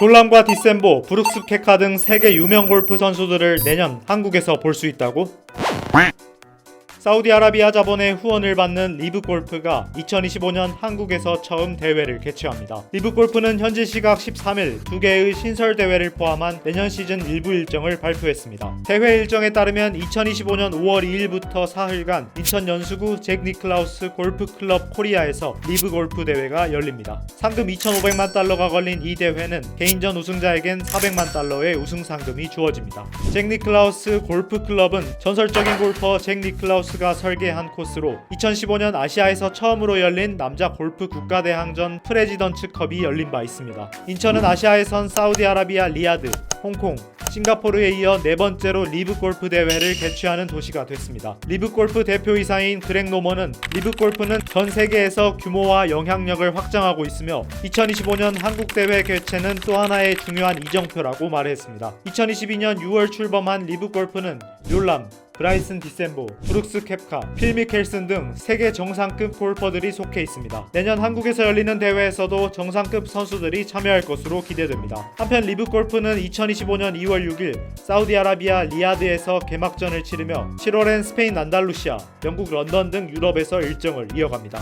졸람과 디셈보, 브룩스 케카 등 세계 유명 골프 선수들을 내년 한국에서 볼 수 있다고? 사우디아라비아 자본의 후원을 받는 리브 골프가 2025년 한국에서 처음 대회를 개최합니다. 리브 골프는 현지 시각 13일 두 개의 신설 대회를 포함한 내년 시즌 일부 일정을 발표했습니다. 대회 일정에 따르면 2025년 5월 2일부터 사흘간 인천 연수구 잭 니클라우스 골프 클럽 코리아에서 리브 골프 대회가 열립니다. 상금 2,500만 달러가 걸린 이 대회는 개인전 우승자에겐 400만 달러의 우승 상금이 주어집니다. 잭 니클라우스 골프 클럽은 전설적인 골퍼 잭 니클라우스 가 설계한 코스로 2015년 아시아에서 처음으로 열린 남자 골프 국가대항전 프레지던츠 컵이 열린 바 있습니다. 인천은 아시아에선 사우디아라비아 리야드, 홍콩, 싱가포르에 이어 네 번째로 리브 골프 대회를 개최하는 도시가 됐습니다. 리브 골프 대표이사인 그렉 노먼은 리브 골프는 전 세계에서 규모와 영향력을 확장하고 있으며 2025년 한국 대회 개최는 또 하나의 중요한 이정표라고 말했습니다. 2022년 6월 출범한 리브 골프는 뮬람, 브라이슨 디셈보, 브룩스 캡카, 필 미켈슨 등 세계 정상급 골퍼들이 속해 있습니다. 내년 한국에서 열리는 대회에서도 정상급 선수들이 참여할 것으로 기대됩니다. 한편 리브 골프는 2025년 2월 6일 사우디아라비아 리야드에서 개막전을 치르며 7월엔 스페인 안달루시아, 영국 런던 등 유럽에서 일정을 이어갑니다.